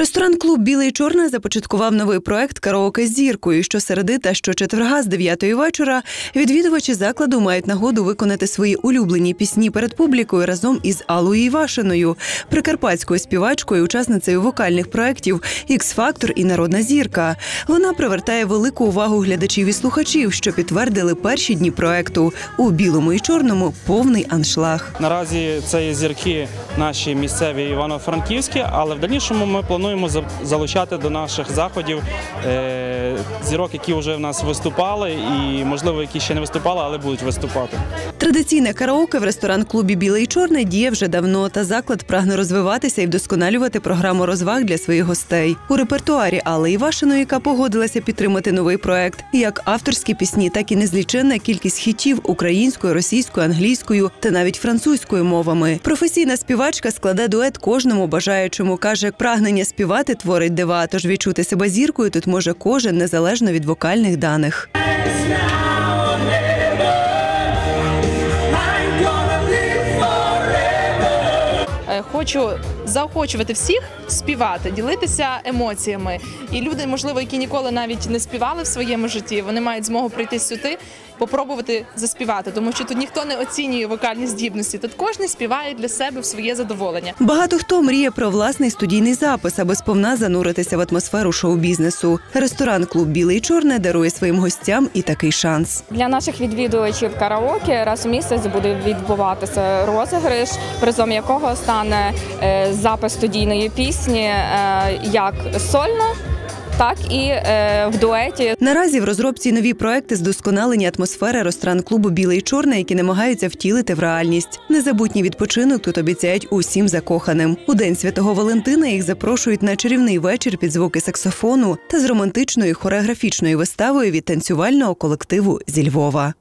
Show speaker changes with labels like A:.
A: Ресторан-клуб Біле і чорне започаткував новий проект Караоке з зіркою. Щосереди та щочетверга з 9 вечора відвідувачі закладу мають нагоду виконати свої улюблені пісні перед публікою разом із Аллою Івашиною, прикарпатською співачкою, учасницею вокальних проєктів Ікс-Фактор і Народна зірка. Вона привертає велику увагу глядачів і слухачів, що підтвердили перші дні проекту. У білому і чорному повний аншлаг.
B: Наразі це є зірки наші місцеві івано-франківські, але в дальнішому ми плануємо за- залучати до наших заходів е, зірок, які вже в нас виступали, і можливо, які ще не виступали, але будуть виступати.
A: Традиційне караоке в ресторан-клубі Біле і чорне діє вже давно. Та заклад прагне розвиватися і вдосконалювати програму розваг для своїх гостей. У репертуарі Алли Івашиної, яка погодилася підтримати новий проект, як авторські пісні, так і незліченна кількість хітів українською, російською, англійською та навіть французькою мовами. Професійна співачка складе дует кожному бажаючому. каже, прагнення співати творить дива. Тож відчути себе зіркою тут може кожен незалежно від вокальних даних.
C: Е, Хочу заохочувати всіх співати, ділитися емоціями. І люди, можливо, які ніколи навіть не співали в своєму житті, вони мають змогу прийти сюди, попробувати заспівати, тому що тут ніхто не оцінює вокальні здібності. Тут кожен співає для себе в своє задоволення.
A: Багато хто мріє про власний студійний запис, аби сповна зануритися в атмосферу шоу-бізнесу. Ресторан Клуб Біле і чорне дарує своїм гостям і такий шанс.
D: Для наших відвідувачів караоке раз у місяць буде відбуватися розіграш, призом якого стане е, запис студійної пісні е, як сольно, так і е, в дуеті
A: Наразі в розробці нові проекти з досконалення атмосфери ресторан клубу Біле і чорне, які намагаються втілити в реальність. Незабутній відпочинок тут обіцяють усім закоханим. У день святого Валентина їх запрошують на чарівний вечір під звуки саксофону та з романтичною хореографічною виставою від танцювального колективу зі Львова.